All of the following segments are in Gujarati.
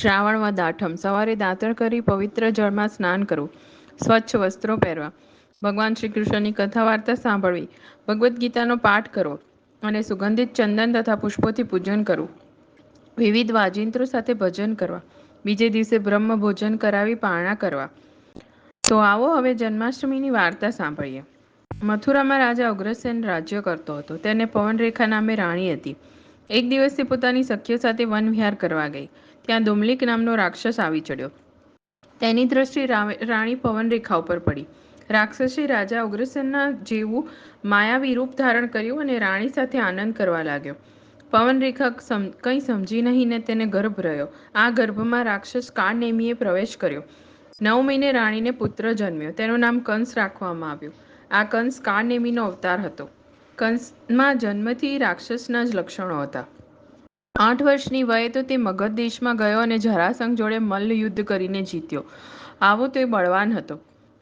શ્રાવણમાં દાઠમ. સવારે દાંતણ કરી પવિત્ર જળમાં સ્નાન કરવું. સ્વચ્છ વસ્ત્રો પહેરવા. ભગવાન શ્રી કૃષ્ણની કથા વાર્તા સાંભળવી. ભગવદ્ ગીતાનો પાઠ કરવો અને સુગંધિત ચંદન તથા પુષ્પોથી પૂજન કરવું. વિવિધ વાજિંત્રો સાથે ભજન કરવા. બીજે દિવસે બ્રહ્મ ભોજન કરાવી પારણા કરવા. તો આવો હવે જન્માષ્ટમીની વાર્તા સાંભળીએ. મથુરામાં રાજા ઉગ્રસેન રાજ્ય કરતો હતો. તેને પવનરેખા નામે રાણી હતી. એક દિવસ પોતાની સખીઓ સાથે વન વિહાર કરવા ગઈ. ત્યાં દુમલિક નામનો રાક્ષસ આવી ચડ્યો. તેની દ્રષ્ટિ રાણી પવનરેખા ઉપર પડી. રાક્ષસે રાજા ઉગ્રસેનના જેવું માયાવી રૂપ ધારણ કર્યું અને રાણી સાથે આનંદ કરવા લાગ્યો. પવનરેખા કંઈ સમજી નહીં ને તેને ગર્ભ રહ્યો. આ ગર્ભમાં રાક્ષસ કાળનેમીએ પ્રવેશ કર્યો. નવ મહિને રાણીને પુત્ર જન્મ્યો. તેનું નામ કંસ રાખવામાં આવ્યું. આ કંસ કાળનેમીનો અવતાર હતો. કંસમાં જન્મથી રાક્ષસના જ લક્ષણો હતા. આઠ વર્ષની વયે તો તે મગધ દેશમાં ગયો અને જરાસંઘ જોડે મલ્લ યુદ્ધ કરીને જીત્યો. આવો તે બળવાન હતો.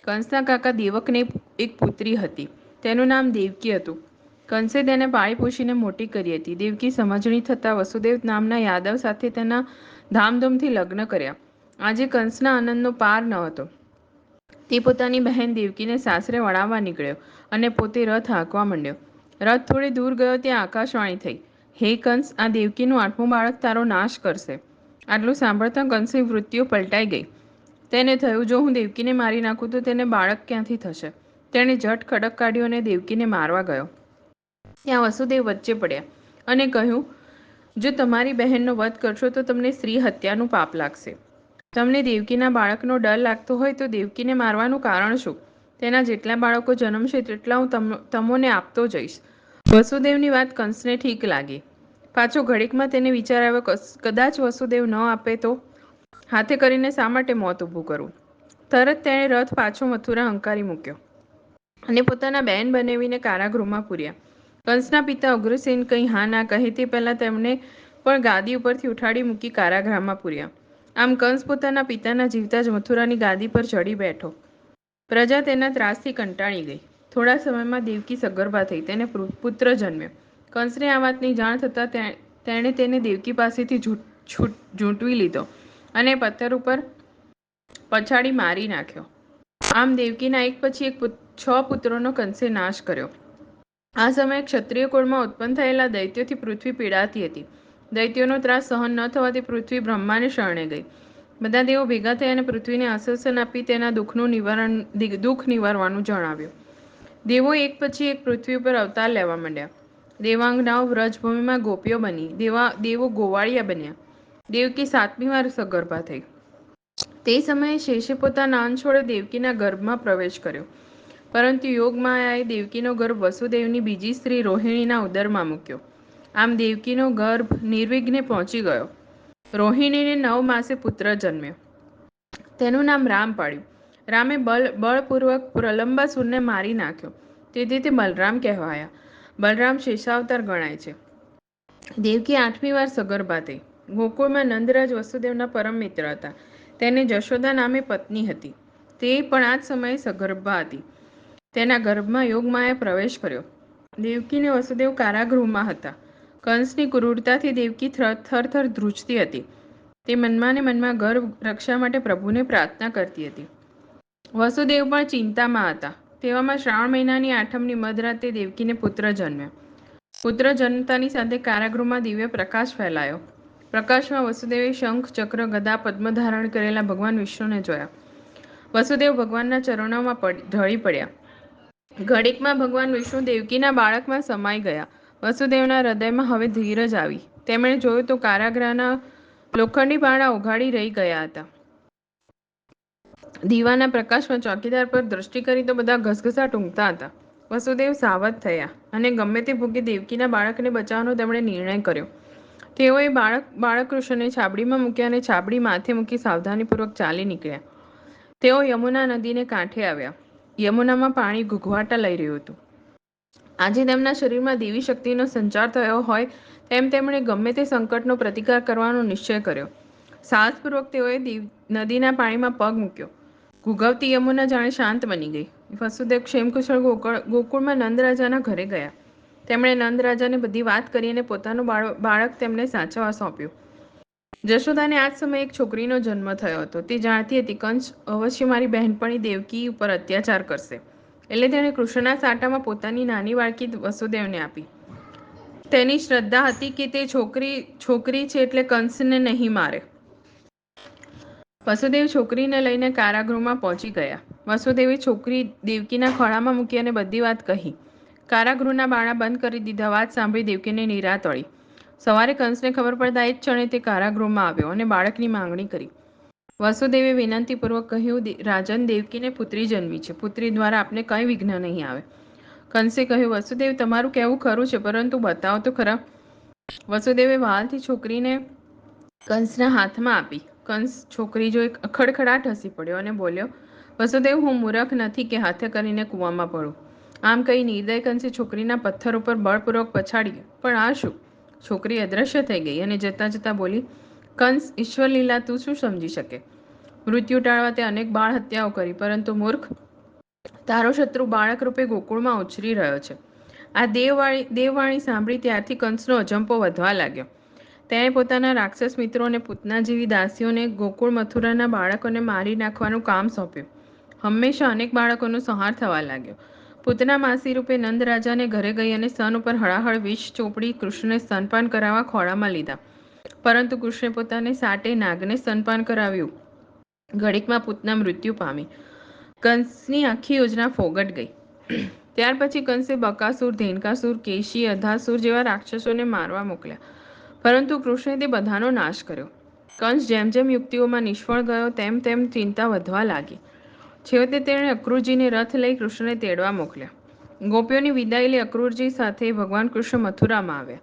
કંસના કાકા દેવકને એક પુત્રી હતી. તેનું નામ દેવકી હતું. કંસે તેને પાળી પોષીને મોટી કરી હતી. દેવકી સમજણી થતાં વસુદેવ નામના યાદવ સાથે તેના ધામધૂમથી લગ્ન કર્યા. આજે કંસના આનંદનો પાર ન હતો. તે પોતાની બહેન દેવકીને સાસરે વળાવવા નીકળ્યો અને પોતે રથ હાંકવા માંડ્યો. રથ થોડી દૂર ગયો ત્યાં આકાશવાણી થઈ. હે કંસ, આ દેવકીનું આઠમું બાળક તારો નાશ કરશે. આટલું સાંભળતા કંસની વૃત્તિઓ પલટાઈ ગઈ. તેને થયું, જો હું દેવકીને મારી નાખું, તો તેને બાળક ક્યાંથી થશે? તેણે ઝટ ખડક કાઢ્યો અને દેવકીને મારવા ગયો. ત્યાં વસુદેવ વચ્ચે પડ્યા અને કહ્યું, જો તમારી બહેનનો વધ કરશો, તો તમને સ્ત્રી હત્યાનું પાપ લાગશે. તમને દેવકીના બાળકનો ડર લાગતો હોય, તો દેવકીને મારવાનું કારણ શું? તેના જેટલા બાળકો જન્મશે, તેટલા હું તમોને આપતો જઈશ. વસુદેવની વાત કંસને ઠીક લાગી. પાછો ઘડીકમાં તેને વિચાર આવ્યો કદાચ વસુદેવ ન આપે તો? હાથે કરીને શા માટે મોત ઊભું કરવું તરત તેણે રથ પાછો મથુરા હંકારી મૂક્યો અને પોતાના બહેન બનાવીને કારાગૃહમાં પૂર્યા. કંસના પિતા અગ્રસેન કંઈ હા ના કહે તે પહેલાં તેમણે પણ ગાદી ઉપરથી ઉઠાડી મૂકી કારાગૃહમાં પૂર્યા. આમ કંસ પોતાના પિતાના જીવતા જ મથુરાની ગાદી પર ચડી બેઠો. પ્રજા તેના ત્રાસથી કંટાળી ગઈ. થોડા સમયમાં દેવકી સગર્ભા થઈ, તેને પુત્ર જન્મ્યો. કંસને આ વાતની જાણ થતાં તેણે તેને દેવકી પાસેથી ઝૂંટવી લીધો અને પથ્થર ઉપર પછાડી મારી નાખ્યો. આમ દેવકીના એક પછી એક છ પુત્રોનો કંસે નાશ કર્યો. આ સમયે ક્ષત્રિય કુળમાં ઉત્પન્ન થયેલા દૈત્યોથી પૃથ્વી પીડાતી હતી. દૈત્યોનો ત્રાસ સહન ન થવાથી પૃથ્વી બ્રહ્માને શરણે ગઈ. બધા દેવો ભેગા થઈ અને પૃથ્વીને આશ્વાસન આપી તેના દુઃખનું નિવારણ દુઃખ નિવારવાનું જણાવ્યું. દેવો એક પછી એક પૃથ્વી ઉપર અવતાર લેવા માંડ્યા. દેવાંગનાઓ વ્રજભૂમિમાં ગોપીઓ બની. દેવા, દેવો ગોવાળિયા બન્યા. દેવકી સાતમી વાર સગર્ભા થઈ. તે સમયે શેષે પોતાના નાન છોડે દેવકીના ગર્ભમાં પ્રવેશ કર્યો. પરંતુ યોગમાયાએ દેવકીનો ગર્ભ વસુદેવની બીજી સ્ત્રી રોહિણીના ઉદરમાં મૂક્યો. આમ દેવકીનો ગર્ભ નિર્વિઘ્ને પહોંચી ગયો. રોહિણીને નવ માસે પુત્ર જન્મ્યો. તેનું નામ રામ પાડ્યું રામે બળ, બળપૂર્વક પ્રલંબાસુરને મારી નાખ્યો. તેથી તે બલરામ કહેવાયા. બલરામ શેષાવતાર ગણાય છે. દેવકી આઠમી વાર સગર્ભા થઈ. ગોકુળમાં નંદરાજ વસુદેવના પરમ મિત્ર હતા. તેને જશોદા નામે પત્ની હતી. તે પણ આ જ સમયે સગર્ભા હતી. તેના ગર્ભમાં યોગમાએ પ્રવેશ કર્યો. દેવકીને વસુદેવ કારાગૃહમાં હતા. કંસની ક્રૂરતાથી દેવકી થરથર ધ્રુજતી હતી. તે મનમાં ને મનમાં ગર્ભ રક્ષા માટે પ્રભુને પ્રાર્થના કરતી હતી. વસુદેવ પણ ચિંતામાં હતા. તેવામાં શ્રાવણ મહિનાની આઠમની મધરાતે દેવકીને પુત્ર જન્મ્યો. પુત્ર જન્મતાની સાથે કારાગૃહમાં દિવ્ય પ્રકાશ ફેલાયો. પ્રકાશમાં વસુદેવે શંખ, ચક્ર, ગદા, પદ્મ ધારણ કરેલા ભગવાન વિષ્ણુને જોયા. વસુદેવ ભગવાનના ચરણોમાં ઢળી પડ્યા. ઘડીકમાં ભગવાન વિષ્ણુ દેવકીના બાળકમાં સમાઈ ગયા. વસુદેવના હૃદયમાં હવે ધીરજ આવી. તેમણે જોયું તો કારાગૃહના લોખંડી પાણા ઉઘાડી રહી ગયા હતા. દીવાના પ્રકાશમાં ચોકીદાર પર દ્રષ્ટિ કરી તો બધા ઘસઘસા ટૂંકતા હતા. વસુદેવ સાવધ થયા અને ગમે તે ભૂગે દેવકીના બાળકને બચાવવાનો તેમણે નિર્ણય કર્યો. તેઓએ બાળક, બાળકૃષ્ણને છાબડીમાં મૂક્યા અને છાબડી માથે મૂકી સાવધાનીપૂર્વક ચાલી નીકળ્યા. તેઓ યમુના નદીને કાંઠે આવ્યા. યમુનામાં પાણી ઘૂઘવાટા લઈ રહ્યું હતું. આજે તેમના શરીરમાં દેવી શક્તિનો સંચાર થયો હોય તેમ તેમણે ગમે તે સંકટનો પ્રતિકાર કરવાનો નિશ્ચય કર્યો. સાહસપૂર્વક તેઓએ નદીના પાણીમાં પગ મૂક્યો. ઘૂઘવતી યમુના જાણે શાંત બની ગઈ. વસુદેવ ક્ષેમકુશળ ગોકળ ગોકુળમાં નંદરાજાના ઘરે ગયા. તેમણે નંદરાજાને બધી વાત કરી અને પોતાનું બાળક તેમને સાચવવા સોંપ્યું. જશોદાને આ જ સમયે એક છોકરીનો જન્મ થયો હતો. તે જાણતી હતી, કંસ, અવશ્ય મારી બહેનપણી દેવકી ઉપર અત્યાચાર કરશે. એટલે તેણે કૃષ્ણના સાટામાં પોતાની નાની બાળકી વસુદેવને આપી. તેની શ્રદ્ધા હતી કે તે છોકરી છોકરી છે એટલે કંસને નહીં મારે. વસુદેવ છોકરીને લઈને કારાગૃહમાં પહોંચી ગયા. વસુદેવે છોકરી દેવકીના ખોળામાં મૂકી અને બધી વાત કહી. કારાગૃહના બાણા બંધ કરી દીધા વાત સાંભળી દેવકીને નિરાત વળી. સવારે કંસને ખબર પડતા એ જ ક્ષણે તે કારાગૃહમાં આવ્યો અને બાળકની માંગણી કરી. વસુદેવે વિનંતીપૂર્વક કહ્યું, "દે- રાજન દેવકીને પુત્રી જન્મી છે. પુત્રી દ્વારા આપને કંઈ વિઘ્ન નહીં આવે. કંસે કહ્યું, વસુદેવ, તમારું કહેવું ખરું છે, પરંતુ બતાવો તો ખરા. વસુદેવે વાલથી છોકરીને કંસના હાથમાં આપી. કંસ છોકરી જોઈ ખડખડાટ હસી પડ્યો અને બોલ્યો, વસુદેવ, હું મૂરખ નથી કે હાથે કરીને કૂવામાં પડું. આમ કહી નિર્દય કંસે છોકરીના પથ્થર ઉપર બળપૂર્વક પછાડી પણ આ શું છોકરી અદ્રશ્ય થઈ ગઈ અને જતાં જતાં બોલી, કંસ, ઈશ્વર લીલા, તું શું સમજી શકે? મૃત્યુ ટાળવા તે અનેક બાળ હત્યાઓ કરી, પરંતુ મૂર્ખ, તારો શત્રુ બાળક રૂપે ગોકુળમાં ઉછરી રહ્યો છે. આ દેવવાણી દેવવાણી સાંભળી ત્યારથી કંસનો અજંપો વધવા લાગ્યો. તેણે પોતાના રાક્ષસ મિત્રો અને પૂતના જેવી દાસીઓને ગોકુળ મથુરાના બાળકોને મારી નાખવાનું કામ સોંપ્યું. હંમેશા અનેક બાળકોનો સંહાર થવા લાગ્યો. પૂતના માસી રૂપે નંદ રાજાને ઘરે ગઈ અને સન ઉપર હળાહળ વિષ ચોપડી કૃષ્ણને સ્તનપાન કરાવવા ખોળામાં લીધા. પરંતુ કૃષ્ણે પોતાને સાટે નાગને સ્તનપાન કરાવ્યું. ઘડીકમાં પૂતના મૃત્યુ પામી. કંસની આખી યોજના ફોગટ ગઈ. ત્યાર પછી કંસે બકાસુર, ધેનકાસુર, કેશી, અધાસુર જેવા રાક્ષસોને મારવા મોકલ્યા. પરંતુ કૃષ્ણે તે બધાનો નાશ કર્યો. કંસ જેમ જેમ યુક્તિઓમાં નિષ્ફળ ગયો, તેમ તેમ ચિંતા વધવા લાગી. છેવટે તેણે અક્રૂરજીને રથ લઈ કૃષ્ણને તેડવા મોકલ્યા. ગોપીઓની વિદાય લઈ સાથે ભગવાન કૃષ્ણ મથુરામાં આવ્યા.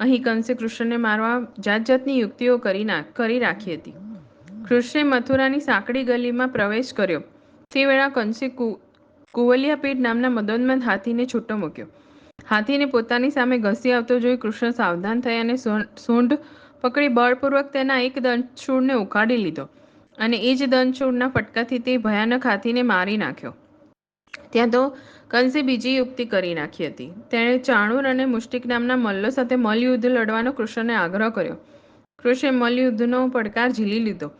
અહીં કંસે કૃષ્ણને મારવા જાત જાતની યુક્તિઓ કરી ના, કરી રાખી હતી. કૃષ્ણે મથુરાની સાંકડી ગલીમાં પ્રવેશ કર્યો. તે વેળા કંસે કુવલિયાપીઠ નામના મદનમંદ હાથીને છૂટો મૂક્યો. હાથીને પોતાની સામે ઘસી આવતો જોઈ કૃષ્ણ સાવધાન થઈ અને સૂંઢ પકડી બળપૂર્વક તેના એક દંશૂળને ઉખાડી લીધો અને એ જ દંશૂળના ફટકાથી તે ભયાનક હાથીને મારી નાખ્યો. ત્યાં તો કંસે બીજી યુક્તિ કરી નાખી હતી. તેણે ચાણુર અને મુષ્ટિક નામના મલ્લો સાથે મલયુદ્ધ લડવાનો કૃષ્ણને આગ્રહ કર્યો. કૃષ્ણે મલયુદ્ધનો પડકાર ઝીલી લીધો.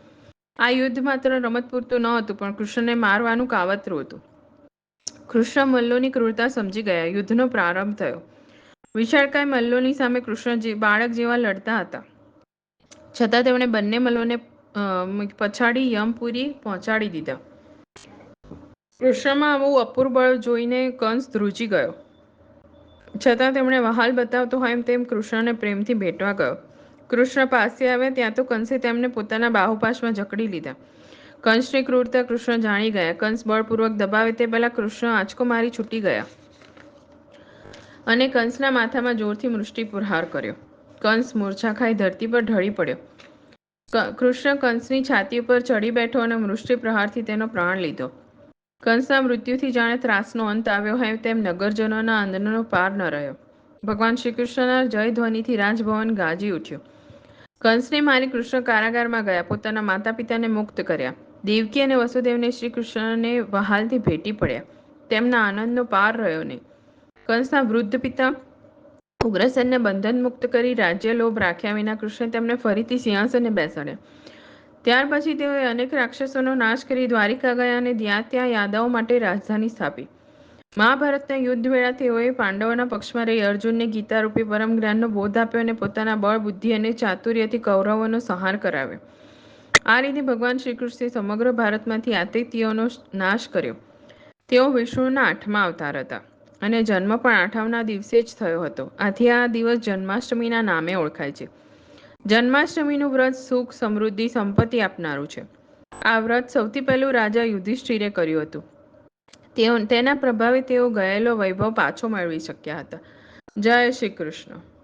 આ યુદ્ધ માત્ર રમત પૂરતું ન હતું, પણ કૃષ્ણને મારવાનું કાવતરું હતું. કૃષ્ણ મલ્લોની ક્રૂરતા સમજી ગયા. યુદ્ધનો પ્રારંભ થયો. વિશાળકાય મલ્લોની સામે કૃષ્ણ બાળક જેવા લડતા હતા. છતાં તેમણે બંને મલ્લોને પછાડી યમપુરી પહોંચાડી દીધા. કૃષ્ણમાં આવું અપૂર્વ જોઈને કંસ ધ્રુજી ગયો. છતાં તેમણે વહાલ બતાવતો હોય એમ તેમ કૃષ્ણને પ્રેમથી ભેટવા ગયો. કૃષ્ણ પાસે આવ્યા ત્યાં તો કંસે તેમને પોતાના બાહુપાશમાં જકડી લીધા. કંસની ક્રૂરતા કૃષ્ણ જાણી ગયા. કંસ બળપૂર્વક દબાવે તે પહેલા કૃષ્ણ આંચકો મારી છૂટી ગયા અને કંસના માથામાં જોરથી મૃષ્ટિ પ્રહાર કર્યો. કંસ મૂર્છા ખાઈ ધરતી પર ઢળી પડ્યો. કૃષ્ણ કંસની છાતી ઉપર ચડી બેઠો અને મૃષ્ટિ પ્રહારથી તેનો પ્રાણ લીધો. કંસના મૃત્યુથી જાણે ત્રાસનો અંત આવ્યો હોય તેમ નગરજનોના આનંદનો પાર ન રહ્યો. ભગવાન શ્રી કૃષ્ણના જય ધ્વનિથી રાજભવન ગાજી ઉઠ્યું. કંસને મારી કૃષ્ણ કારાગારમાં ગયા. પોતાના માતા પિતાને મુક્ત કર્યા. દેવકી અને વસુદેવને શ્રી કૃષ્ણને વહાલથી ભેટી પડ્યા. તેમના આનંદનો પાર રહ્યો નહીં. કંસના વૃદ્ધ પિતા ઉગ્રસેનને બંધન મુક્ત કરી રાજ્ય લોભ રાખ્યા વિના કૃષ્ણે તેમને ફરીથી સિંહાસને બેસાડ્યા. ત્યાર પછી તેઓએ અનેક રાક્ષસોનો નાશ કરી દ્વારિકા ગયા અને ત્યાં ત્યાં યાદવો માટે રાજધાની સ્થાપી. મહાભારતના યુદ્ધ વેળા તેઓએ પાંડવોના પક્ષમાં રહી અર્જુનને ગીતારૂપી પરમ જ્ઞાનનો બોધ આપ્યો અને પોતાના બળ, બુદ્ધિ અને ચાતુર્યથી કૌરવોનો સંહાર કરાવ્યો. આ રીતે ભગવાન શ્રી કૃષ્ણે સમગ્ર ભારતમાંથી આતિથ્યોનો નાશ કર્યો. તેઓ વિષ્ણુના આઠમા અવતાર હતા અને જન્મ પણ આઠમના દિવસે જ થયો હતો. આથી આ દિવસ જન્માષ્ટમીના નામે ઓળખાય છે. જન્માષ્ટમીનું વ્રત સુખ, સમૃદ્ધિ, સંપત્તિ આપનારું છે. આ વ્રત સૌથી પહેલું રાજા યુધિષ્ઠિરે કર્યું હતું. તેઓ, તેના પ્રભાવે તેઓ ગયેલો વૈભવ પાછો મેળવી શક્યા હતા. જય શ્રી કૃષ્ણ.